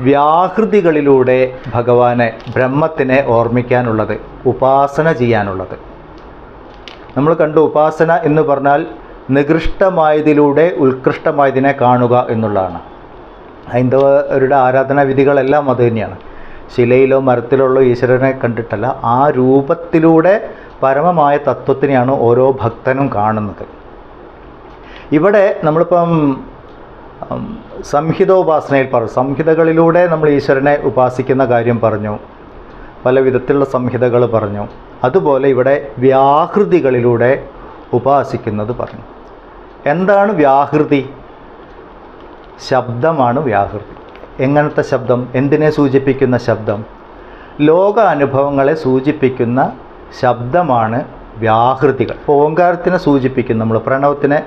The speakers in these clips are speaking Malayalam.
വ്യാഹൃതികളിലൂടെ ഭഗവാനെ ബ്രഹ്മത്തിനെ ഓർമ്മിക്കാനുള്ളത് ഉപാസന ചെയ്യാനുള്ളത്. നമ്മൾ കണ്ടു ഉപാസന എന്ന് പറഞ്ഞാൽ നികൃഷ്ടമായതിലൂടെ ഉത്കൃഷ്ടമായതിനെ കാണുക എന്നുള്ളതാണ്. ഹൈന്ദവരുടെ ആരാധനാ വിധികളെല്ലാം അത് തന്നെയാണ്. ശിലയിലോ മരത്തിലുള്ള ഈശ്വരനെ കണ്ടിട്ടല്ല ആ രൂപത്തിലൂടെ പരമമായ തത്വത്തിനെയാണ് ഓരോ ഭക്തനും കാണുന്നത്. ഇവിടെ നമ്മളിപ്പം സംഹിത സംഹിതോപാസനയിൽ പറഞ്ഞു. സംഹിതകളിലൂടെ നമ്മൾ ഈശ്വരനെ ഉപാസിക്കുന്ന കാര്യം പറഞ്ഞു. പല വിധത്തിലുള്ള സംഹിതകൾ പറഞ്ഞു. അതുപോലെ ഇവിടെ വ്യാഹൃതികളിലൂടെ ഉപാസിക്കുന്നത് പറഞ്ഞു. എന്താണ് വ്യാഹൃതി? ശബ്ദമാണ് വ്യാഹൃതി. എങ്ങനത്തെ ശബ്ദം? എന്തിനെ സൂചിപ്പിക്കുന്ന ശബ്ദം? ലോക അനുഭവങ്ങളെ സൂചിപ്പിക്കുന്ന ശബ്ദമാണ് വ്യാഹൃതികൾ. ഓങ്കാരത്തിനെ സൂചിപ്പിക്കുന്നു നമ്മൾ. പ്രണവത്തിനെ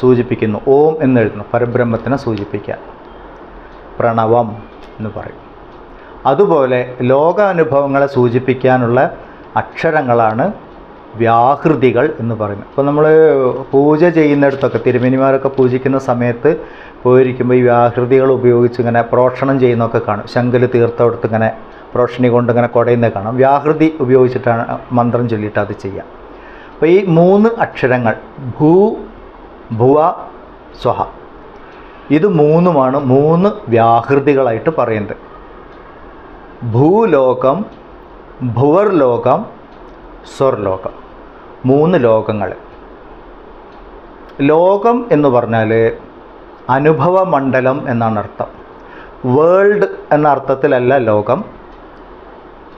സൂചിപ്പിക്കുന്നു. ഓം എന്നെഴുതുന്നു. പരബ്രഹ്മത്തിനെ സൂചിപ്പിക്കാൻ പ്രണവം എന്ന് പറയും. അതുപോലെ ലോകാനുഭവങ്ങളെ സൂചിപ്പിക്കാനുള്ള അക്ഷരങ്ങളാണ് വ്യാഹൃതികൾ എന്ന് പറയുന്നത്. അപ്പോൾ നമ്മൾ പൂജ ചെയ്യുന്നിടത്തൊക്കെ തിരുമേനിമാരൊക്കെ പൂജിക്കുന്ന സമയത്ത് പോയിരിക്കുമ്പോൾ ഈ വ്യാഹൃതികൾ ഉപയോഗിച്ച് ഇങ്ങനെ പ്രോഷണം ചെയ്യുന്നതൊക്കെ കാണും. ശങ്കൽ തീർത്തെടുത്ത് ഇങ്ങനെ പ്രോക്ഷണി കൊണ്ട് ഇങ്ങനെ കുടയുന്നത് കാണാം. വ്യാഹൃതി ഉപയോഗിച്ചിട്ടാണ് മന്ത്രം ചൊല്ലിയിട്ട് അത് ചെയ്യാം അപ്പോൾ ഈ മൂന്ന് അക്ഷരങ്ങൾ ഭൂ ഭുവ സ്വഹ ഇത് മൂന്നുമാണ് മൂന്ന് വ്യാഹൃതികളായിട്ട് പറയുന്നത്. ഭൂലോകം ഭുവർലോകം സ്വർലോകം. മൂന്ന് ലോകങ്ങൾ ലോകം എന്ന് പറഞ്ഞാൽ അനുഭവ മണ്ഡലം എന്നാണ് അർത്ഥം. വേൾഡ് എന്ന അർത്ഥത്തിലല്ല ലോകം.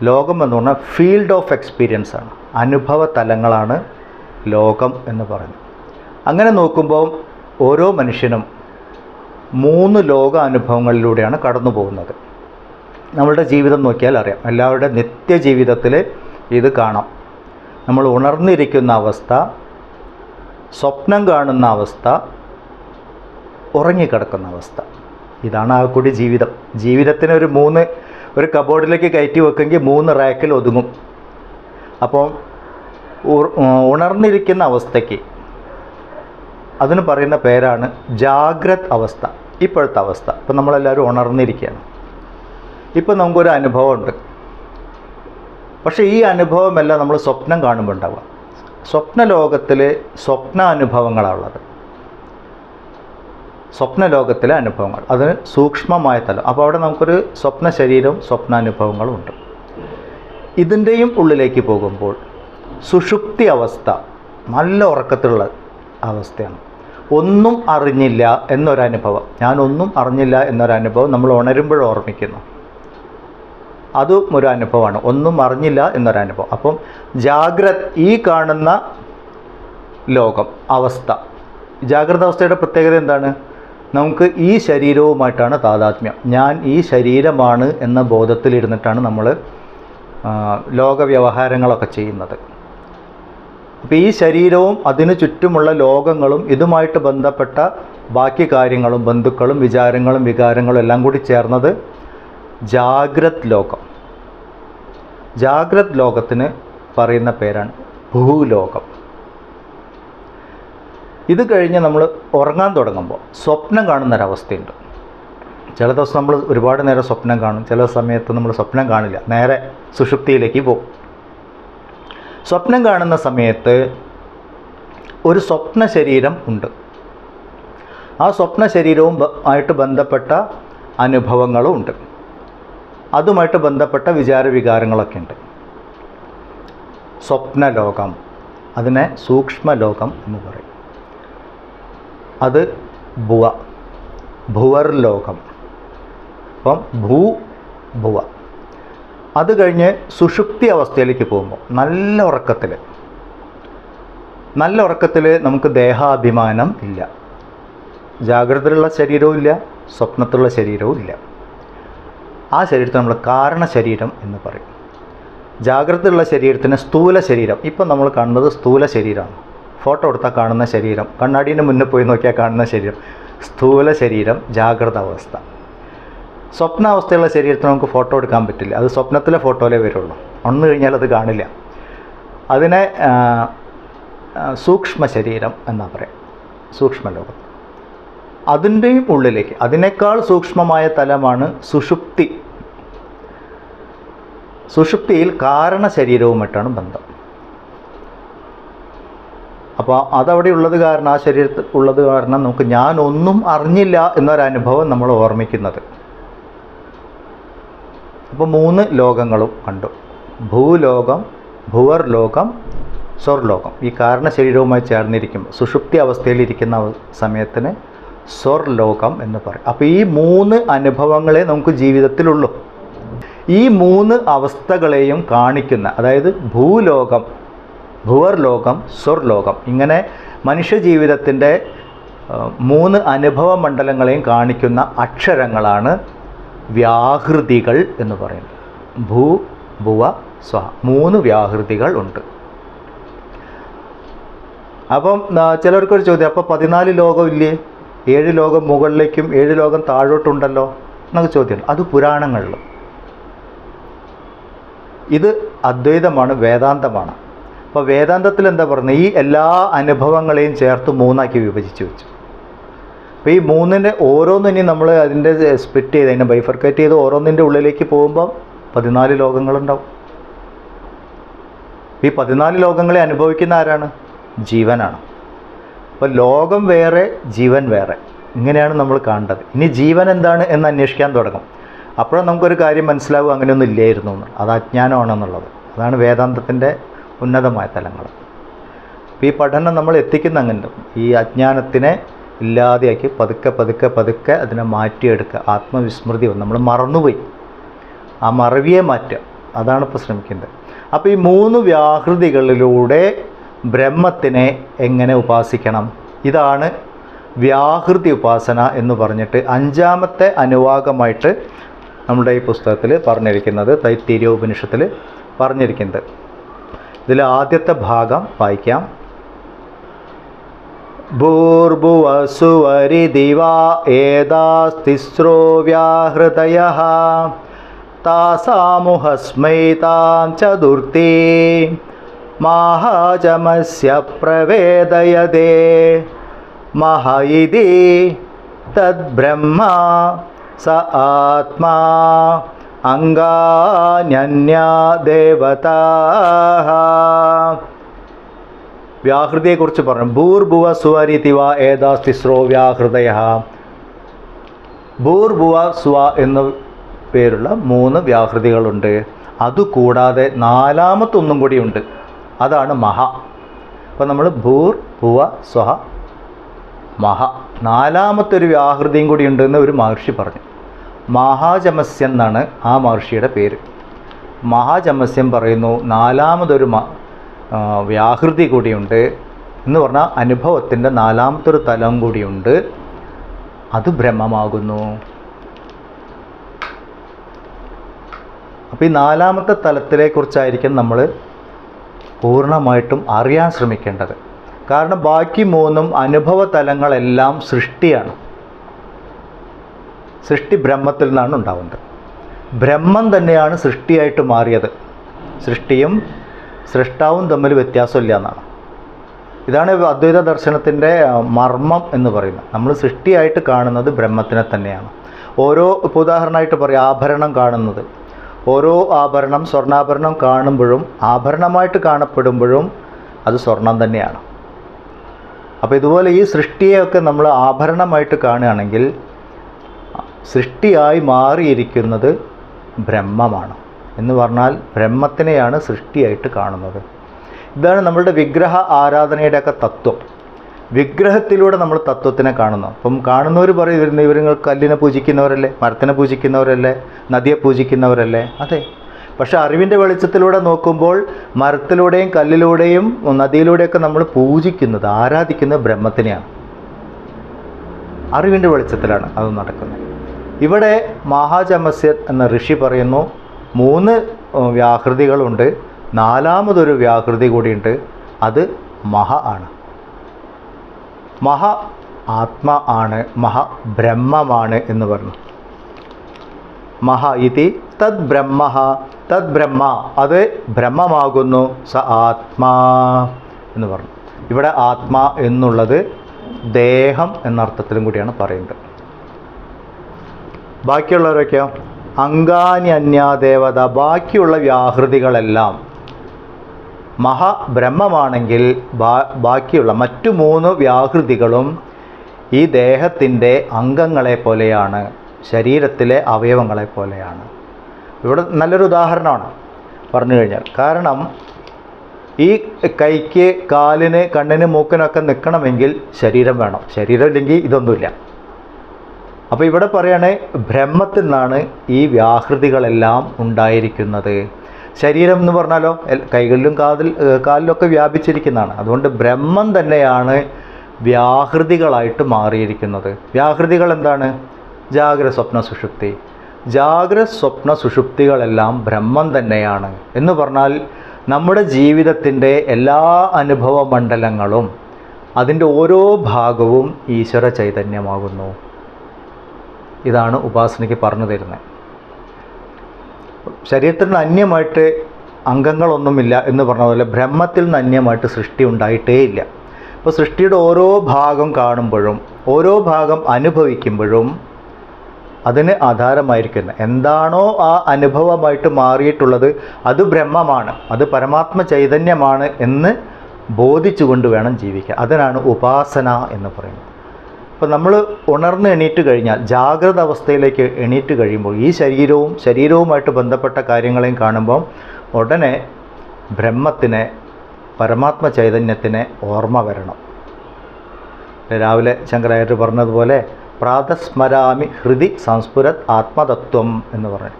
ലോകം എന്ന് പറഞ്ഞാൽ ഫീൽഡ് ഓഫ് എക്സ്പീരിയൻസ് ആണ്. അനുഭവ തലങ്ങളാണ് ലോകം എന്ന് പറഞ്ഞു അങ്ങനെ നോക്കുമ്പോൾ ഓരോ മനുഷ്യനും മൂന്ന് ലോക അനുഭവങ്ങളിലൂടെയാണ് കടന്നു പോകുന്നത് നമ്മളുടെ ജീവിതം നോക്കിയാൽ അറിയാം. എല്ലാവരുടെ നിത്യജീവിതത്തിൽ ഇത് കാണാം. നമ്മൾ ഉണർന്നിരിക്കുന്ന അവസ്ഥ സ്വപ്നം കാണുന്ന അവസ്ഥ ഉറങ്ങിക്കിടക്കുന്ന അവസ്ഥ. ഇതാണ് ആ കൂടി ജീവിതം. ജീവിതത്തിന് ഒരു മൂന്ന് ഒരു കബോർഡിലേക്ക് കയറ്റി വെക്കുമെങ്കിൽ മൂന്ന് റാക്കിൽ ഒതുങ്ങും. അപ്പോൾ ഉണർന്നിരിക്കുന്ന അവസ്ഥയ്ക്ക് അതിന് പറയുന്ന പേരാണ് ജാഗ്രത് അവസ്ഥ ഇപ്പോഴത്തെ അവസ്ഥ. ഇപ്പം നമ്മളെല്ലാവരും ഉണർന്നിരിക്കുകയാണ്. ഇപ്പം നമുക്കൊരു അനുഭവമുണ്ട്. പക്ഷേ ഈ അനുഭവമെല്ലാം നമ്മൾ സ്വപ്നം കാണുമ്പോൾ ഉണ്ടാവുക. സ്വപ്ന ലോകത്തിൽ സ്വപ്നാനുഭവങ്ങളാണുള്ളത്. സ്വപ്ന ലോകത്തിലെ അനുഭവങ്ങൾ. അതിന് സൂക്ഷ്മമായ തലം. അപ്പോൾ അവിടെ നമുക്കൊരു സ്വപ്ന ശരീരവും സ്വപ്നാനുഭവങ്ങളും ഉണ്ട്. ഇതിന്റെയും ഉള്ളിലേക്ക് പോകുമ്പോൾ സുഷുപ്തി അവസ്ഥ നല്ല ഉറക്കത്തിലുള്ള അവസ്ഥയാണ്. ഒന്നും അറിഞ്ഞില്ല എന്നൊരനുഭവം. ഞാനൊന്നും അറിഞ്ഞില്ല എന്നൊരനുഭവം നമ്മൾ ഉണരുമ്പോൾ ഓർമ്മിക്കുന്നു. അതും ഒരു അനുഭവമാണ്. ഒന്നും അറിഞ്ഞില്ല എന്നൊരു അനുഭവം അപ്പം ജാഗ്രത് ഈ കാണുന്ന ലോകം അവസ്ഥ. ജാഗ്രത അവസ്ഥയുടെ പ്രത്യേകത എന്താണ്? നമുക്ക് ഈ ശരീരവുമായിട്ടാണ് താതാത്മ്യം. ഞാൻ ഈ ശരീരമാണ് എന്ന ബോധത്തിലിരുന്നിട്ടാണ് നമ്മൾ ലോക വ്യവഹാരങ്ങളൊക്കെ ചെയ്യുന്നത്. അപ്പോൾ ഈ ശരീരവും അതിനു ചുറ്റുമുള്ള ലോകങ്ങളും ഇതുമായിട്ട് ബന്ധപ്പെട്ട ബാക്കി കാര്യങ്ങളും ബന്ധുക്കളും വിചാരങ്ങളും വികാരങ്ങളും എല്ലാം കൂടി ചേർന്നത് ജാഗ്രത് ലോകം. ജാഗ്രത് ലോകത്തിന് പറയുന്ന പേരാണ് ഭൂലോകം. ഇത് കഴിഞ്ഞ് നമ്മൾ ഉറങ്ങാൻ തുടങ്ങുമ്പോൾ സ്വപ്നം കാണുന്നൊരവസ്ഥയുണ്ട്. ചില ദിവസം നമ്മൾ ഒരുപാട് നേരം സ്വപ്നം കാണും. ചില സമയത്ത് നമ്മൾ സ്വപ്നം കാണില്ല. നേരെ സുഷുപ്തിയിലേക്ക് പോകും. സ്വപ്നം കാണുന്ന സമയത്ത് ഒരു സ്വപ്ന ശരീരം ഉണ്ട്. ആ സ്വപ്ന ശരീരവും ആയിട്ട് ബന്ധപ്പെട്ട അനുഭവങ്ങളും ഉണ്ട്. അതുമായിട്ട് ബന്ധപ്പെട്ട വിചാര വികാരങ്ങളൊക്കെ ഉണ്ട്. സ്വപ്നലോകം അതിനെ സൂക്ഷ്മലോകം എന്ന് പറയും. അത് ഭുവ ഭുവർ ലോകം അപ്പം ഭൂ ഭുവ. അത് കഴിഞ്ഞ് സുഷുപ്തി അവസ്ഥയിലേക്ക് പോകുമ്പോൾ നല്ല ഉറക്കത്തിൽ നല്ല ഉറക്കത്തിൽ നമുക്ക് ദേഹാഭിമാനം ഇല്ല. ജാഗ്രതയിലുള്ള ശരീരവും ഇല്ല സ്വപ്നത്തിലുള്ള ശരീരവും ഇല്ല. ആ ശരീരത്തെ നമ്മൾ കാരണ ശരീരം എന്ന് പറയും. ജാഗ്രതയുള്ള ശരീരത്തിന് സ്ഥൂല ശരീരം. ഇപ്പം നമ്മൾ കാണുന്നത് സ്ഥൂല ശരീരമാണ്. ഫോട്ടോ എടുത്താൽ കാണുന്ന ശരീരം. കണ്ണാടീന്റെ മുന്നിൽ പോയി നോക്കിയാൽ കാണുന്ന ശരീരം. സ്ഥൂല ശരീരം ജാഗ്രത അവസ്ഥ. സ്വപ്നാവസ്ഥയുള്ള ശരീരത്തിന് നമുക്ക് ഫോട്ടോ എടുക്കാൻ പറ്റില്ല. അത് സ്വപ്നത്തിലെ ഫോട്ടോയിലേ വരുള്ളൂ. ഒന്ന് കഴിഞ്ഞാൽ അത് കാണില്ല. അതിനെ സൂക്ഷ്മ ശരീരം എന്നാ പറയാം. സൂക്ഷ്മ ലോകം അതിന്റെയും ഉള്ളിലേക്ക് അതിനേക്കാൾ സൂക്ഷ്മമായ തലമാണ് സുഷുപ്തി സുഷുപ്തിയിൽ കാരണ ശരീരവുമായിട്ടാണ് ബന്ധം. അപ്പോൾ അതവിടെ ഉള്ളത് കാരണം ആ ശരീരത്തിൽ ഉള്ളത് കാരണം നമുക്ക് ഞാൻ ഒന്നും അറിഞ്ഞില്ല എന്നൊരനുഭവം നമ്മൾ ഓർമ്മിക്കുന്നത്. അപ്പോൾ മൂന്ന് ലോകങ്ങളും കണ്ടു. ഭൂലോകം ഭുവർ ലോകം സ്വർലോകം. ഈ കാരണ ശരീരവുമായി ചേർന്നിരിക്കും. സുഷുപ്തി അവസ്ഥയിൽ ഇരിക്കുന്ന സമയത്തിന് സ്വർലോകം എന്ന് പറയും. അപ്പോൾ ഈ മൂന്ന് അനുഭവങ്ങളെ നമുക്ക് ജീവിതത്തിലുള്ളൂ. ഈ മൂന്ന് അവസ്ഥകളെയും കാണിക്കുന്ന അതായത് ഭൂലോകം ഭുവർലോകം സ്വർലോകം ഇങ്ങനെ മനുഷ്യ ജീവിതത്തിന്റെ മൂന്ന് അനുഭവ മണ്ഡലങ്ങളെയും കാണിക്കുന്ന അക്ഷരങ്ങളാണ് വ്യാഹൃതികൾ എന്ന് പറയുന്നത്. ഭൂ ഭുവ സ്വ മൂന്ന് വ്യാഹൃതികൾ ഉണ്ട്. അപ്പം ചിലർക്കൊരു ചോദ്യം അപ്പോൾ പതിനാല് ലോകം ഇല്ലേ? ഏഴ് ലോകം മുകളിലേക്കും ഏഴ് ലോകം താഴോട്ടുണ്ടല്ലോ? എന്നൊക്കെ ചോദ്യം അത് പുരാണങ്ങളിൽ ഇത് അദ്വൈതമാണ് വേദാന്തമാണ്. അപ്പോൾ വേദാന്തത്തിൽ എന്താ പറയുന്നത്? ഈ എല്ലാ അനുഭവങ്ങളെയും ചേർത്ത് മൂന്നാക്കി വിഭജിച്ച് വെച്ചു. അപ്പോൾ ഈ മൂന്നിന്റെ ഓരോന്നിനെയും നമ്മൾ അതിന്റെ സ്പ്ലിറ്റ് ചെയ്ത് അതിനെ ബൈഫർക്കേറ്റ് ചെയ്ത് ഓരോന്നിന്റെ ഉള്ളിലേക്ക് പോകുമ്പോൾ പതിനാല് ലോകങ്ങളുണ്ടാവും. ഈ പതിനാല് ലോകങ്ങളെ അനുഭവിക്കുന്ന ആരാണ്? ജീവനാണ്. അപ്പോൾ ലോകം വേറെ ജീവൻ വേറെ. ഇങ്ങനെയാണ് നമ്മൾ കാണേണ്ടത്. ഇനി ജീവൻ എന്താണ് എന്ന് അന്വേഷിക്കാൻ തുടങ്ങും. അപ്പോഴും നമുക്കൊരു കാര്യം മനസ്സിലാവും അങ്ങനെയൊന്നും ഇല്ലായിരുന്നു. എന്ന് അത് അജ്ഞാനമാണെന്നുള്ളത്. അതാണ് വേദാന്തത്തിന്റെ ഉന്നതമായ തലങ്ങൾ. അപ്പോൾ ഈ പഠനം നമ്മൾ എത്തിക്കുന്ന അങ്ങനെ ഈ അജ്ഞാനത്തിനെ ഇല്ലാതെയാക്കി പതുക്കെ പതുക്കെ പതുക്കെ അതിനെ മാറ്റിയെടുക്കുക. ആത്മവിസ്മൃതി വന്ന്. നമ്മൾ മറന്നുപോയി. ആ മറവിയെ മാറ്റുക. അതാണ് ഇപ്പോൾ ശ്രമിക്കുന്നത് അപ്പോൾ ഈ മൂന്ന് വ്യാഹൃതികളിലൂടെ ബ്രഹ്മത്തിനെ എങ്ങനെ ഉപാസിക്കണം? ഇതാണ് വ്യാഹൃതി ഉപാസന എന്ന് പറഞ്ഞിട്ട് അഞ്ചാമത്തെ അനുവാകമായിട്ട് നമ്മുടെ ഈ പുസ്തകത്തിൽ പറഞ്ഞിരിക്കുന്നത് തൈത്തീര്യ ഉപനിഷത്തിൽ പറഞ്ഞിരിക്കുന്നത്. ഇതിൽ ആദ്യത്തെ ഭാഗം വായിക്കാം. ഭൂർഭുവസുവരിദിവാ ഏതാസ്തിസ്രോ വ്യാഹൃതയ മഹാജമസ്യ ചതുർത്ഥി മാഹാജമസ്യ പ്രവേദയതേ. മഹ തദ്ബ്രഹ്മ സ ആത്മാ അംഗാന്യന്യാ ദേവതാ വ്യാഹൃതിയെക്കുറിച്ച് പറഞ്ഞു. ഭൂർഭുവ സ്വരിതിവ ഏതാസ്തിസ്രോ വ്യാഹൃതയ ഭൂർഭുവ സ്വ എന്ന പേരുള്ള മൂന്ന് വ്യാഹൃതികളുണ്ട്. അതുകൂടാതെ നാലാമത്തൊന്നും കൂടിയുണ്ട്. അതാണ് മഹ. അപ്പോൾ നമ്മൾ ഭൂർ ഭുവ സ്വഹ മഹ. നാലാമത്തെ ഒരു വ്യാഹൃതിയും കൂടി ഉണ്ടെന്ന് ഒരു മഹർഷി പറഞ്ഞു. മഹാജമസ്യം എന്നാണ് ആ മഹർഷിയുടെ പേര്. മഹാജമസ്യം പറയുന്നു നാലാമതൊരു വ്യാഹൃതി കൂടിയുണ്ട് എന്ന് പറഞ്ഞാൽ അനുഭവത്തിന്റെ നാലാമത്തൊരു തലം കൂടിയുണ്ട്. അത് ബ്രഹ്മമാകുന്നു. അപ്പോൾ ഈ നാലാമത്തെ തലത്തിലെക്കുറിച്ചായിരിക്കും നമ്മൾ പൂർണമായിട്ടും അറിയാൻ ശ്രമിക്കേണ്ടത്. കാരണം ബാക്കി മൂന്നും അനുഭവ തലങ്ങളെല്ലാം സൃഷ്ടിയാണ്. സൃഷ്ടി ബ്രഹ്മത്തിൽ നിന്നാണ് ഉണ്ടാവുന്നത്. ബ്രഹ്മം തന്നെയാണ് സൃഷ്ടിയായിട്ട് മാറിയത്. സൃഷ്ടിയും സൃഷ്ടാവും തമ്മിൽ വ്യത്യാസമില്ല എന്നാണ്. ഇതാണ് അദ്വൈത ദർശനത്തിന്റെ മർമ്മം എന്ന് പറയുന്നത്. നമ്മൾ സൃഷ്ടിയായിട്ട് കാണുന്നത് ബ്രഹ്മത്തിനെ തന്നെയാണ്. ഓരോ ഇപ്പോൾ ഉദാഹരണമായിട്ട് പറയാം ആഭരണം കാണുന്നത്. ഓരോ ആഭരണം സ്വർണാഭരണം കാണുമ്പോഴും ആഭരണമായിട്ട് കാണപ്പെടുമ്പോഴും അത് സ്വർണം തന്നെയാണ്. അപ്പോൾ ഇതുപോലെ ഈ സൃഷ്ടിയെയൊക്കെ നമ്മൾ ആഭരണമായിട്ട് കാണുകയാണെങ്കിൽ സൃഷ്ടിയായി മാറിയിരിക്കുന്നത് ബ്രഹ്മമാണ്. എന്ന് പറഞ്ഞാൽ ബ്രഹ്മത്തിനെയാണ് സൃഷ്ടിയായിട്ട് കാണുന്നത്. ഇതാണ് നമ്മളുടെ വിഗ്രഹ ആരാധനയുടെയൊക്കെ തത്വം. വിഗ്രഹത്തിലൂടെ നമ്മൾ തത്വത്തിനെ കാണുന്നു. അപ്പം കാണുന്നവർ പറയും ഇവരുങ്ങൾ കല്ലിനെ പൂജിക്കുന്നവരല്ലേ മരത്തിനെ പൂജിക്കുന്നവരല്ലേ നദിയെ പൂജിക്കുന്നവരല്ലേ? അതെ. പക്ഷെ അറിവിന്റെ വെളിച്ചത്തിലൂടെ നോക്കുമ്പോൾ മരത്തിലൂടെയും കല്ലിലൂടെയും നദിയിലൂടെയൊക്കെ നമ്മൾ പൂജിക്കുന്നത് ആരാധിക്കുന്നത് ബ്രഹ്മത്തിനെയാണ്. അറിവിന്റെ വെളിച്ചത്തിലാണ് അത് നടക്കുന്നത്. ഇവിടെ മഹാചമസ്യ എന്ന ഋഷി പറയുന്നു മൂന്ന് വ്യാകൃതികളുണ്ട് നാലാമതൊരു വ്യാകൃതി കൂടിയുണ്ട് അത് മഹ ആണ്. മഹ ആത്മ ആണ് മഹ ബ്രഹ്മമാണ് എന്ന് പറഞ്ഞു. മഹ ഇതി തദ് ബ്രഹ്മ തദ് ബ്രഹ്മ അത് ബ്രഹ്മമാകുന്നു സ ആത്മാ എന്ന് പറഞ്ഞു. ഇവിടെ ആത്മാ എന്നുള്ളത് ദേഹം എന്നർത്ഥത്തിലും കൂടിയാണ് പറയുന്നത്. ബാക്കിയുള്ളവരൊക്കെയോ? അങ്കാനി അന്യാദേവത ബാക്കിയുള്ള വ്യാഹൃതികളെല്ലാം. മഹാബ്രഹ്മമാണെങ്കിൽ ബാക്കിയുള്ള മറ്റു മൂന്ന് വ്യാഹൃതികളും ഈ ദേഹത്തിന്റെ അംഗങ്ങളെ പോലെയാണ് ശരീരത്തിലെ അവയവങ്ങളെ പോലെയാണ്. ഇവിടെ നല്ലൊരു ഉദാഹരണമാണ് പറഞ്ഞു കഴിഞ്ഞാൽ. കാരണം ഈ കൈക്ക് കാലിന് കണ്ണിന് മൂക്കിനൊക്കെ നിൽക്കണമെങ്കിൽ ശരീരം വേണം. ശരീരം ഇല്ലെങ്കിൽ ഇതൊന്നുമില്ല. അപ്പോൾ ഇവിടെ പറയാണ് ബ്രഹ്മത്തിൽ നിന്നാണ് ഈ വ്യാഹൃതികളെല്ലാം ഉണ്ടായിരിക്കുന്നത്. ശരീരം എന്ന് പറഞ്ഞാലോ കൈകളിലും കാതിൽ കാലിലൊക്കെ വ്യാപിച്ചിരിക്കുന്നതാണ്. അതുകൊണ്ട് ബ്രഹ്മം തന്നെയാണ് വ്യാഹൃതികളായിട്ട് മാറിയിരിക്കുന്നത്. വ്യാഹൃതികൾ എന്താണ്? ജാഗ്ര സ്വപ്ന സുഷുപ്തി. ജാഗ്ര സ്വപ്ന സുഷുപ്തികളെല്ലാം ബ്രഹ്മം തന്നെയാണ്. എന്ന് പറഞ്ഞാൽ നമ്മുടെ ജീവിതത്തിന്റെ എല്ലാ അനുഭവ മണ്ഡലങ്ങളും അതിന്റെ ഓരോ ഭാഗവും ഈശ്വര ചൈതന്യമാകുന്നു. ഇതാണ് ഉപാസനയ്ക്ക് പറഞ്ഞു തരുന്നത്. ശരീരത്തിന് അന്യമായിട്ട് അംഗങ്ങളൊന്നുമില്ല എന്ന് പറഞ്ഞ പോലെ ബ്രഹ്മത്തിൽ നിന്ന് അന്യമായിട്ട് സൃഷ്ടി ഉണ്ടായിട്ടേ ഇല്ല. അപ്പോൾ സൃഷ്ടിയുടെ ഓരോ ഭാഗം കാണുമ്പോഴും ഓരോ ഭാഗം അനുഭവിക്കുമ്പോഴും അതിന് ആധാരമായിരിക്കുന്ന. എന്താണോ ആ അനുഭവമായിട്ട് മാറിയിട്ടുള്ളത് അത് ബ്രഹ്മമാണ് അത് പരമാത്മ ചൈതന്യമാണ് എന്ന് ബോധിച്ചുകൊണ്ട് വേണം ജീവിക്കുക അതിനാണ് ഉപാസന എന്ന് പറയുന്നത്. അപ്പോൾ നമ്മൾ ഉണർന്ന് എണീറ്റ് കഴിഞ്ഞാൽ ജാഗ്രത അവസ്ഥയിലേക്ക് എണീറ്റ് കഴിയുമ്പോൾ ഈ ശരീരവും ശരീരവുമായിട്ട് ബന്ധപ്പെട്ട കാര്യങ്ങളെയും കാണുമ്പോൾ ഉടനെ ബ്രഹ്മത്തിനെ പരമാത്മ ചൈതന്യത്തിനെ ഓർമ്മ വരണം. രാവിലെ ശങ്കരാചാര്യ പറഞ്ഞതുപോലെ പ്രാതസ്മരാമി ഹൃദി സംസ്ഫുരത് ആത്മതത്വം എന്ന് പറഞ്ഞു.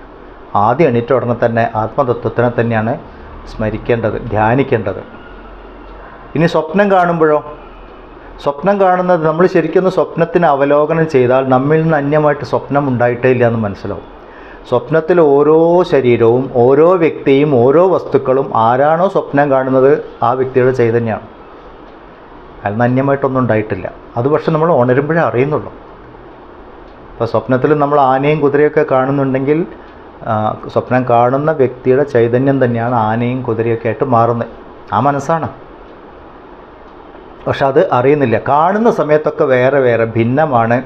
ആദ്യം എണീറ്റ ഉടനെ തന്നെ ആത്മതത്വത്തിനെ തന്നെയാണ് സ്മരിക്കേണ്ടത് ധ്യാനിക്കേണ്ടത്. ഇനി സ്വപ്നം കാണുമ്പോഴോ? സ്വപ്നം കാണുന്നത് നമ്മൾ ശരിക്കും സ്വപ്നത്തിന് അവലോകനം ചെയ്താൽ നമ്മിൽ നിന്ന് അന്യമായിട്ട് സ്വപ്നം ഉണ്ടായിട്ടേ ഇല്ല എന്ന് മനസ്സിലാവും. സ്വപ്നത്തിൽ ഓരോ ശരീരവും ഓരോ വ്യക്തിയും ഓരോ വസ്തുക്കളും ആരാണോ സ്വപ്നം കാണുന്നത് ആ വ്യക്തിയുടെ ചൈതന്യമാണ്. അതിൽ നിന്ന് അന്യമായിട്ടൊന്നും ഉണ്ടായിട്ടില്ല. അത് പക്ഷെ നമ്മൾ ഉണരുമ്പോഴേ അറിയുന്നുള്ളൂ. ഇപ്പോൾ സ്വപ്നത്തിൽ നമ്മൾ ആനയും കുതിരയൊക്കെ കാണുന്നുണ്ടെങ്കിൽ സ്വപ്നം കാണുന്ന വ്യക്തിയുടെ ചൈതന്യം തന്നെയാണ് ആനയും കുതിരയൊക്കെ ആയിട്ട് മാറുന്നത്. ആ മനസ്സാണ്. പക്ഷെ അത് അറിയുന്നില്ല. കാണുന്ന സമയത്തൊക്കെ വേറെ വേറെ ഭിന്നമാണ്.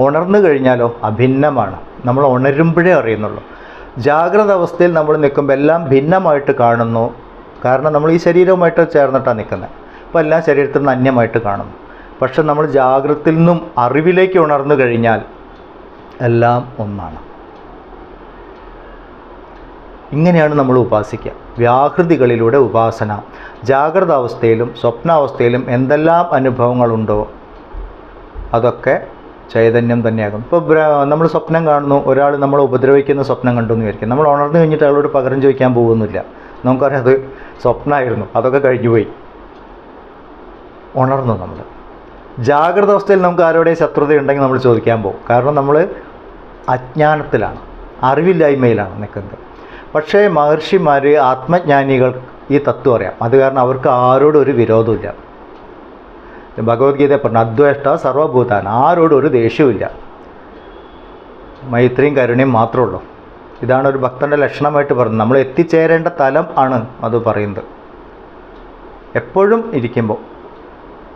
ഉണർന്നു കഴിഞ്ഞാലോ അഭിന്നമാണ്. നമ്മൾ ഉണരുമ്പോഴേ അറിയുന്നുള്ളൂ. ജാഗ്രത അവസ്ഥയിൽ നമ്മൾ നിൽക്കുമ്പോൾ എല്ലാം ഭിന്നമായിട്ട് കാണുന്നു. കാരണം നമ്മൾ ഈ ശരീരവുമായിട്ട് ചേർന്നിട്ടാണ് നിൽക്കുന്നത്. അപ്പോൾ എല്ലാം ശരീരത്തിൽ നിന്ന് അന്യമായിട്ട് കാണുന്നു. പക്ഷെ നമ്മൾ ജാഗ്രതയിൽ നിന്നും അറിവിലേക്ക് ഉണർന്നു കഴിഞ്ഞാൽ എല്ലാം ഒന്നാണ്. ഇങ്ങനെയാണ് നമ്മൾ ഉപാസിക്കുക. വ്യാഹൃതികളിലൂടെ ഉപാസന. ജാഗ്രതാവസ്ഥയിലും സ്വപ്നാവസ്ഥയിലും എന്തെല്ലാം അനുഭവങ്ങളുണ്ടോ അതൊക്കെ ചൈതന്യം തന്നെയാകും. ഇപ്പോൾ നമ്മൾ സ്വപ്നം കാണുന്നു ഒരാൾ നമ്മളെ ഉപദ്രവിക്കുന്ന സ്വപ്നം കണ്ടു എന്ന് വിചാരിക്കും. നമ്മൾ ഉണർന്നു കഴിഞ്ഞിട്ട് അയാളോട് പകരം ചോദിക്കാൻ പോകുന്നില്ല. നമുക്കറിയാം അത് സ്വപ്നമായിരുന്നു അതൊക്കെ കഴിഞ്ഞുപോയി ഉണർന്നു നമ്മൾ. ജാഗ്രത അവസ്ഥയിൽ നമുക്ക് ആരോടെയും ശത്രുതയുണ്ടെങ്കിൽ നമ്മൾ ചോദിക്കാൻ പോകും. കാരണം നമ്മൾ അജ്ഞാനത്തിലാണ് അറിവില്ലായ്മയിലാണ് നിൽക്കുന്നത്. പക്ഷേ മഹർഷിമാർ ആത്മജ്ഞാനികൾ ഈ തത്വം അറിയാം. അത് കാരണം അവർക്ക് ആരോടും ഒരു വിരോധമില്ല ഭഗവത്ഗീത പറഞ്ഞു അദ്വേഷ്ട സർവഭൂതാൻ ആരോടും ഒരു ദേഷ്യമില്ല മൈത്രിയും കരുണയും മാത്രമേ ഉള്ളൂ. ഇതാണ് ഒരു ഭക്തന്റെ ലക്ഷണമായിട്ട് പറയുന്നത്. നമ്മൾ എത്തിച്ചേരേണ്ട തലം ആണ് അത് പറയുന്നത്. എപ്പോഴും ഇരിക്കുമ്പോൾ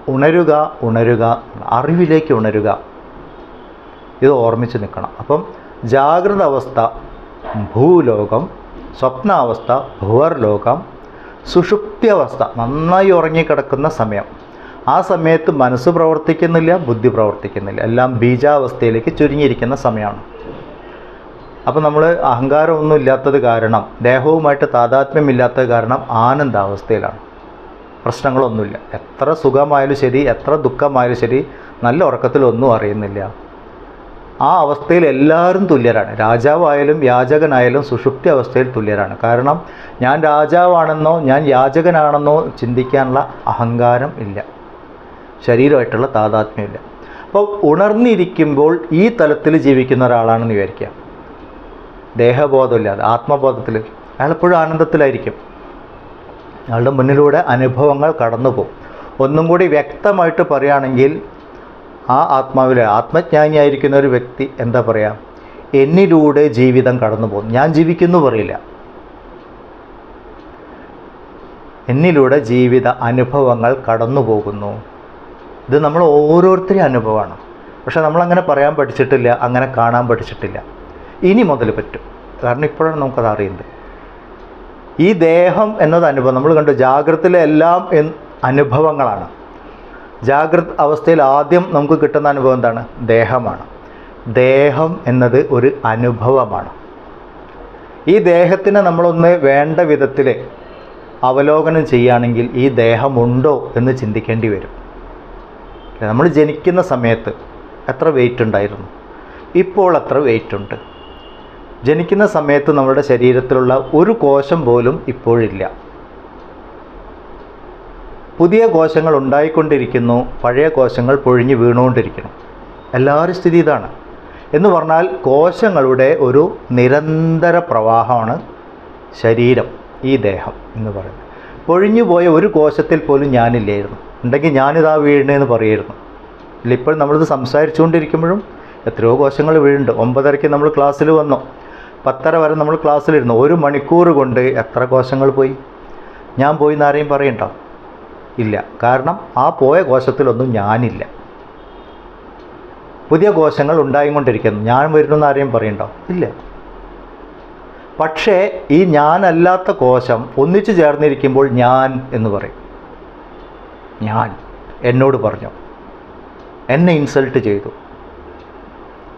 ഉണരുക ഉണരുക അറിവിലേക്ക് ഉണരുക. ഇത് ഓർമ്മിച്ച് നിൽക്കണം. അപ്പം ജാഗ്രത അവസ്ഥ ഭൂലോകം സ്വപ്നാവസ്ഥ ഭുവർലോകം സുഷുപ്ത്യവസ്ഥ നന്നായി ഉറങ്ങിക്കിടക്കുന്ന സമയം. ആ സമയത്ത് മനസ്സ് പ്രവർത്തിക്കുന്നില്ല ബുദ്ധി പ്രവർത്തിക്കുന്നില്ല. എല്ലാം ബീജാവസ്ഥയിലേക്ക് ചുരുങ്ങിയിരിക്കുന്ന സമയമാണ്. അപ്പോൾ നമ്മൾ അഹങ്കാരമൊന്നും ഇല്ലാത്തത് കാരണം ദേഹവുമായിട്ട് താതാത്മ്യമില്ലാത്തത് കാരണം ആനന്ദാവസ്ഥയിലാണ്. പ്രശ്നങ്ങളൊന്നുമില്ല. എത്ര സുഖമായാലും ശരി എത്ര ദുഃഖമായാലും ശരി നല്ല ഉറക്കത്തിലൊന്നും അറിയുന്നില്ല. ആ അവസ്ഥയിൽ എല്ലാവരും തുല്യരാണ്. രാജാവായാലും യാചകനായാലും സുഷുപ്തി അവസ്ഥയിൽ തുല്യരാണ്. കാരണം ഞാൻ രാജാവാണെന്നോ ഞാൻ യാചകനാണെന്നോ ചിന്തിക്കാനുള്ള അഹങ്കാരം ഇല്ല. ശരീരമായിട്ടുള്ള താതാത്മ്യമില്ല അപ്പോൾ ഉണർന്നിരിക്കുമ്പോൾ ഈ തലത്തിൽ ജീവിക്കുന്ന ഒരാളാണെന്ന് വിചാരിക്കുക. ദേഹബോധമില്ലാതെ ആത്മബോധത്തിൽ. അയാളെപ്പോഴും ആനന്ദത്തിലായിരിക്കും. അയാളുടെ മുന്നിലൂടെ അനുഭവങ്ങൾ കടന്നു പോകും ഒന്നും കൂടി വ്യക്തമായിട്ട് പറയുകയാണെങ്കിൽ ആ ആത്മാവിലെ ആത്മജ്ഞാനിയായിരിക്കുന്ന ഒരു വ്യക്തി എന്താ പറയുക എന്നിലൂടെ ജീവിതം കടന്നു പോകും ഞാൻ ജീവിക്കുന്നു പറയില്ല. എന്നിലൂടെ ജീവിത അനുഭവങ്ങൾ കടന്നു പോകുന്നു ഇത് നമ്മൾ ഓരോരുത്തരും അനുഭവമാണ്. പക്ഷെ നമ്മളങ്ങനെ പറയാൻ പഠിച്ചിട്ടില്ല അങ്ങനെ കാണാൻ പഠിച്ചിട്ടില്ല. ഇനി മുതൽ പറ്റും. കാരണം ഇപ്പോഴാണ് നമുക്കത് അറിയുന്നത്. ഈ ദേഹം എന്നത് അനുഭവം. നമ്മൾ കണ്ടു ജാഗ്രതയിലെ എല്ലാം എൻ- അനുഭവങ്ങളാണ്. ജാഗ്രത അവസ്ഥയിൽ ആദ്യം നമുക്ക് കിട്ടുന്ന അനുഭവം എന്താണ്? ദേഹമാണ്. ദേഹം എന്നത് ഒരു അനുഭവമാണ്. ഈ ദേഹത്തിനെ നമ്മളൊന്ന് വേണ്ട വിധത്തിൽ അവലോകനം ചെയ്യുകയാണെങ്കിൽ ഈ ദേഹമുണ്ടോ എന്ന് ചിന്തിക്കേണ്ടി വരും. നമ്മൾ ജനിക്കുന്ന സമയത്ത് എത്ര വെയിറ്റ് ഉണ്ടായിരുന്നു? ഇപ്പോൾ എത്ര വെയിറ്റ് ഉണ്ട്? ജനിക്കുന്ന സമയത്ത് നമ്മുടെ ശരീരത്തിലുള്ള ഒരു കോശം പോലും ഇപ്പോഴില്ല. പുതിയ കോശങ്ങൾ ഉണ്ടായിക്കൊണ്ടിരിക്കുന്നു പഴയ കോശങ്ങൾ പൊഴിഞ്ഞ് വീണുകൊണ്ടിരിക്കുന്നു. എല്ലാവരും സ്ഥിതി ഇതാണ്. എന്ന് പറഞ്ഞാൽ കോശങ്ങളുടെ ഒരു നിരന്തര പ്രവാഹമാണ് ശരീരം ഈ ദേഹം എന്ന് പറയുന്നത്. പൊഴിഞ്ഞു പോയ ഒരു കോശത്തിൽ പോലും ഞാനില്ലായിരുന്നു. ഉണ്ടെങ്കിൽ ഞാനിതാ വീഴണേന്ന് പറയായിരുന്നു. ഇല്ല ഇപ്പോൾ നമ്മളിത് സംസാരിച്ചുകൊണ്ടിരിക്കുമ്പോഴും എത്രയോ കോശങ്ങൾ വീഴുന്നുണ്ട്. ഒമ്പതരയ്ക്ക് നമ്മൾ ക്ലാസ്സിൽ വന്നു. പത്തര വരെ നമ്മൾ ക്ലാസ്സിലിരുന്നു. ഒരു മണിക്കൂർ കൊണ്ട് എത്ര കോശങ്ങൾ പോയി? ഞാൻ പോയി എന്നാരെയും പറയണ്ടോ. ഇല്ല. കാരണം ആ പോയ കോശത്തിലൊന്നും ഞാനില്ല. പുതിയ കോശങ്ങൾ ഉണ്ടായിക്കൊണ്ടിരിക്കുന്നു. ഞാൻ വരുന്നു ആരെയും പറയണ്ടോ? ഇല്ല. പക്ഷേ ഈ ഞാനല്ലാത്ത കോശം ഒന്നിച്ചു ചേർന്നിരിക്കുമ്പോൾ ഞാൻ എന്ന് പറയും. ഞാൻ എന്നോട് പറഞ്ഞു. എന്നെ ഇൻസൾട്ട് ചെയ്തു.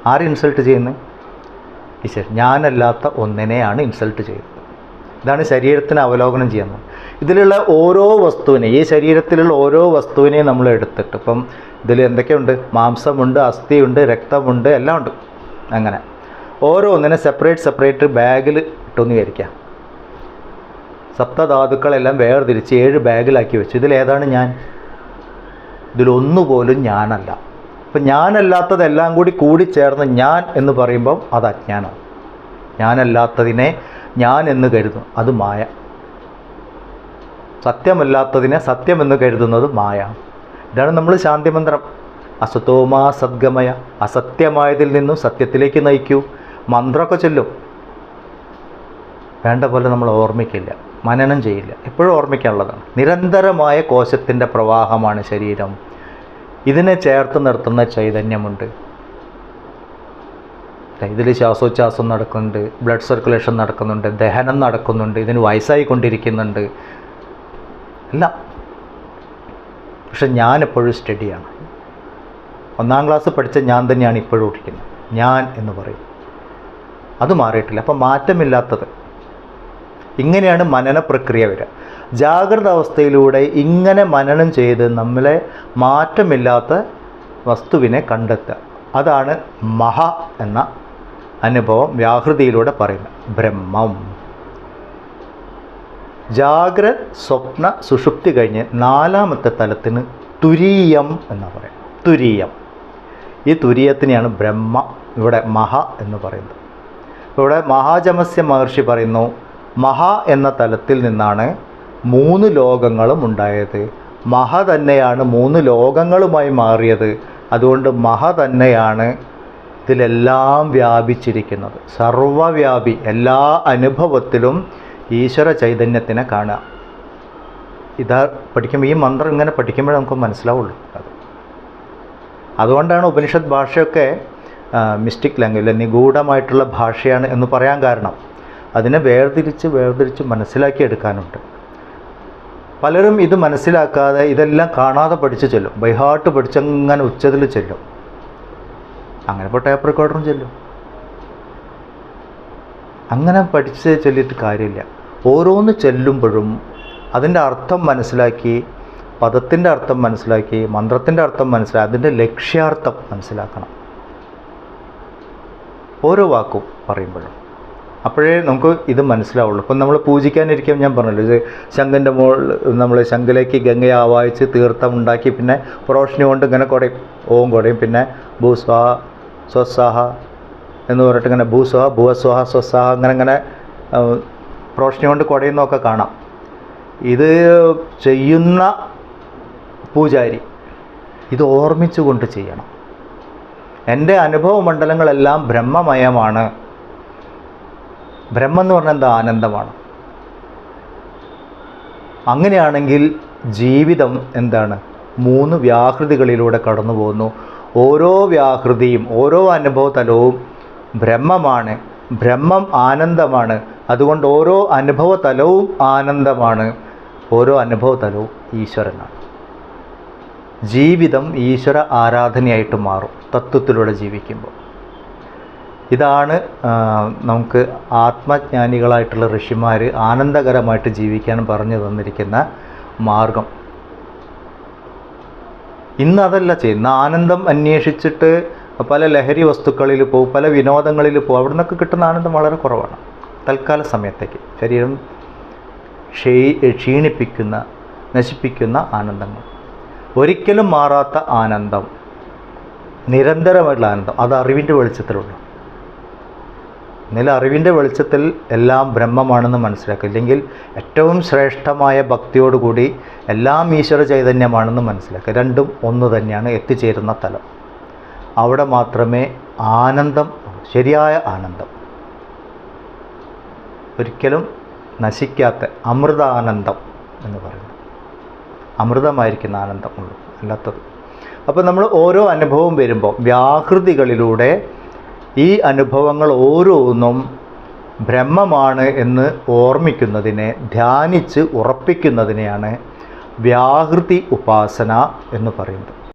ആര് ഇൻസൾട്ട് ചെയ്യുന്നത് ഈശ്വരൻ ഞാനല്ലാത്ത ഒന്നിനെയാണ് ഇൻസൾട്ട് ചെയ്തത്. ഇതാണ് ശരീരത്തിന് അവലോകനം ചെയ്യുന്നത്. ഇതിലുള്ള ഓരോ വസ്തുവിനെ ഈ ശരീരത്തിലുള്ള ഓരോ വസ്തുവിനെയും നമ്മൾ എടുത്തിട്ട് ഇപ്പം ഇതിൽ എന്തൊക്കെയുണ്ട്? മാംസമുണ്ട് അസ്ഥിയുണ്ട് രക്തമുണ്ട് എല്ലാം ഉണ്ട്. അങ്ങനെ. ഓരോന്നിനെ സെപ്പറേറ്റ് സെപ്പറേറ്റ് ബാഗിൽ ഇട്ടെന്ന് വിചാരിക്കാം. സപ്തധാതുക്കളെല്ലാം വേർതിരിച്ച് ഏഴ് ബാഗിലാക്കി വെച്ചു. ഇതിലേതാണ് ഞാൻ? ഇതിലൊന്നുപോലും ഞാനല്ല. അപ്പം ഞാനല്ലാത്തതെല്ലാം കൂടി കൂടിച്ചേർന്ന് ഞാൻ എന്ന് പറയുമ്പം അത് അജ്ഞാനമാണ്. ഞാനല്ലാത്തതിനെ ഞാൻ എന്ന് കരുതും അത് മായ. സത്യമല്ലാത്തതിനെ സത്യമെന്ന് കരുതുന്നത് മായ. ഇതാണ് നമ്മൾ ശാന്തിമന്ത്രം. അസതോമാ സദ്ഗമയ. അസത്യമായതിൽ നിന്നും സത്യത്തിലേക്ക് നയിക്കൂ. മന്ത്രമൊക്കെ ചൊല്ലും. വേണ്ട പോലെ നമ്മൾ ഓർമ്മിക്കില്ല. മനനം ചെയ്യില്ല. എപ്പോഴും ഓർമ്മിക്കാനുള്ളതാണ്. നിരന്തരമായ കോശത്തിന്റെ പ്രവാഹമാണ് ശരീരം. ഇതിനെ ചേർത്ത് നിർത്തുന്ന ചൈതന്യമുണ്ട്. ഇതിൽ ശ്വാസോച്ഛ്വാസം നടക്കുന്നുണ്ട്. ബ്ലഡ് സർക്കുലേഷൻ നടക്കുന്നുണ്ട്. ദഹനം നടക്കുന്നുണ്ട്. ഇതിന് വയസ്സായിക്കൊണ്ടിരിക്കുന്നുണ്ട്. എല്ലാം പക്ഷെ ഞാൻ എപ്പോഴും സ്റ്റഡിയാണ്. ഒന്നാം ക്ലാസ് പഠിച്ച ഞാൻ തന്നെയാണ് ഇപ്പോഴും ഓടിക്കുന്നത്. ഞാൻ എന്ന് പറയും. അത് മാറിയിട്ടില്ല. അപ്പം മാറ്റമില്ലാത്തത്. ഇങ്ങനെയാണ് മനന പ്രക്രിയ വരിക. ജാഗ്രത അവസ്ഥയിലൂടെ ഇങ്ങനെ മനനം ചെയ്ത് നമ്മളെ മാറ്റമില്ലാത്ത വസ്തുവിനെ കണ്ടെത്തുക. അതാണ് മഹ എന്ന അനുഭവം വ്യാഹൃതിയിലൂടെ പറയുന്നത്. ബ്രഹ്മം. ജാഗ്ര സ്വപ്ന സുഷുപ്തി കഴിഞ്ഞ് നാലാമത്തെ തലത്തിന് തുരീയം എന്ന് പറയും. തുരീയം. ഈ തുരീയത്തിനെയാണ് ബ്രഹ്മ ഇവിടെ മഹ എന്ന് പറയുന്നത്. ഇവിടെ മഹാജമസ്യ മഹർഷി പറയുന്നു മഹ എന്ന തലത്തിൽ നിന്നാണ് മൂന്ന് ലോകങ്ങളും ഉണ്ടായത്. മഹ തന്നെയാണ് മൂന്ന് ലോകങ്ങളുമായി മാറിയത്. അതുകൊണ്ട് മഹ തന്നെയാണ് ഇതിലെല്ലാം വ്യാപിച്ചിരിക്കുന്നത്. സർവവ്യാപി എല്ലാ അനുഭവത്തിലും ഈശ്വര ചൈതന്യത്തിനെ കാണുക. ഇതാ പഠിക്കുമ്പോൾ ഈ മന്ത്രം ഇങ്ങനെ പഠിക്കുമ്പോഴേ നമുക്ക് മനസ്സിലാവുള്ളൂ. അത് അതുകൊണ്ടാണ് ഉപനിഷത്ത് ഭാഷയൊക്കെ മിസ്റ്റിക് ലാംഗ്വേജ് അല്ലെങ്കിൽ നിഗൂഢമായിട്ടുള്ള ഭാഷയാണ് എന്ന് പറയാൻ കാരണം. അതിനെ വേർതിരിച്ച് വേർതിരിച്ച് മനസ്സിലാക്കിയെടുക്കാനുണ്ട് പലരും ഇത് മനസ്സിലാക്കാതെ ഇതെല്ലാം കാണാതെ പഠിച്ച് ചെല്ലും. ബൈഹാർട്ട് പഠിച്ചങ്ങനെ ഉച്ചതിൽ ചെല്ലും. അങ്ങനെ ഇപ്പോൾ ടേപ്പ് റെക്കോർഡറും ചെല്ലും. അങ്ങനെ പഠിച്ച് ചൊല്ലിയിട്ട് കാര്യമില്ല. ഓരോന്ന് ചെല്ലുമ്പോഴും അതിന്റെ അർത്ഥം മനസ്സിലാക്കി പദത്തിന്റെ അർത്ഥം മനസ്സിലാക്കി മന്ത്രത്തിന്റെ അർത്ഥം മനസ്സിലാക്കി അതിന്റെ ലക്ഷ്യാർത്ഥം മനസ്സിലാക്കണം. ഓരോ വാക്കും പറയുമ്പോഴും. അപ്പോഴേ നമുക്ക് ഇത് മനസ്സിലാവുള്ളൂ. ഇപ്പം നമ്മൾ പൂജിക്കാനിരിക്കും ഞാൻ പറഞ്ഞല്ലോ ഇത് ശംഖിന്റെ മുകളിൽ നമ്മൾ ശംഖിലേക്ക് ഗംഗയെ ആവാഹിച്ച് തീർത്ഥം ഉണ്ടാക്കി പിന്നെ പ്രോഷണി കൊണ്ട് ഇങ്ങനെ കുടയും ഓം കുടയും പിന്നെ ഭൂസ്വാഹ സ്വസ്വാഹ എന്ന് പറഞ്ഞിട്ട് ഇങ്ങനെ ഭൂസ്വാഹ ഭുവസ്വാഹ സ്വസ്വാഹ അങ്ങനെ ഇങ്ങനെ പ്രോഷണി കൊണ്ട് കുടയുന്നൊക്കെ കാണാം. ഇത് ചെയ്യുന്ന പൂജാരി ഇത് ഓർമ്മിച്ചുകൊണ്ട് ചെയ്യണം. എന്റെ അനുഭവ മണ്ഡലങ്ങളെല്ലാം ബ്രഹ്മമയമാണ്. ബ്രഹ്മം എന്ന് പറഞ്ഞാൽ എന്താ? ആനന്ദമാണ്. അങ്ങനെയാണെങ്കിൽ ജീവിതം എന്താണ്? മൂന്ന് വ്യാഹൃതികളിലൂടെ കടന്നു പോകുന്നു. ഓരോ വ്യാഹൃതിയും ഓരോ അനുഭവ തലവും ബ്രഹ്മമാണ്. ബ്രഹ്മം ആനന്ദമാണ്. അതുകൊണ്ട് ഓരോ അനുഭവ തലവും ആനന്ദമാണ്. ഓരോ അനുഭവ തലവും ഈശ്വരനാണ്. ജീവിതം ഈശ്വര ആരാധനയായിട്ട് മാറും തത്വത്തിലൂടെ ജീവിക്കുമ്പോൾ. ഇതാണ് നമുക്ക് ആത്മജ്ഞാനികളായിട്ടുള്ള ഋഷിമാർ ആനന്ദകരമായിട്ട് ജീവിക്കാൻ പറഞ്ഞു തന്നിരിക്കുന്ന മാർഗം. ഇന്ന് അതല്ല ചെയ്യുന്ന ആനന്ദം അന്വേഷിച്ചിട്ട് പല ലഹരി വസ്തുക്കളിൽ പോകും പല വിനോദങ്ങളിൽ പോകും അവിടെ നിന്നൊക്കെ കിട്ടുന്ന ആനന്ദം വളരെ കുറവാണ്. തൽക്കാല സമയത്തേക്ക് ശരീരം ക്ഷീ ക്ഷീണിപ്പിക്കുന്ന നശിപ്പിക്കുന്ന ആനന്ദങ്ങൾ. ഒരിക്കലും മാറാത്ത ആനന്ദം നിരന്തരമായിട്ടുള്ള ആനന്ദം. അത് അറിവിന്റെ വെളിച്ചത്തിലുള്ളൂ എന്നാൽ അറിവിന്റെ വെളിച്ചത്തിൽ എല്ലാം ബ്രഹ്മമാണെന്ന് മനസ്സിലാക്കുക. ഇല്ലെങ്കിൽ ഏറ്റവും ശ്രേഷ്ഠമായ ഭക്തിയോടുകൂടി എല്ലാം ഈശ്വര ചൈതന്യമാണെന്ന് മനസ്സിലാക്കുക. രണ്ടും ഒന്ന് തന്നെയാണ് എത്തിച്ചേരുന്ന തലം. അവിടെ മാത്രമേ ആനന്ദം ശരിയായ ആനന്ദം ഒരിക്കലും നശിക്കാത്ത അമൃതാനന്ദം എന്ന് പറയുന്നത്. അമൃതമായിരിക്കുന്ന ആനന്ദം ഉള്ളൂ അല്ലാത്തത്. അപ്പോൾ നമ്മൾ ഓരോ അനുഭവം വരുമ്പോൾ വ്യാഹൃതികളിലൂടെ ഈ അനുഭവങ്ങൾ ഓരോന്നും ബ്രഹ്മമാണ് എന്ന് ഓർമ്മിക്കുന്നതിനെ ധ്യാനിച്ച് ഉറപ്പിക്കുന്നതിനെയാണ് വ്യാഹൃതി ഉപാസന എന്ന് പറയുന്നത്.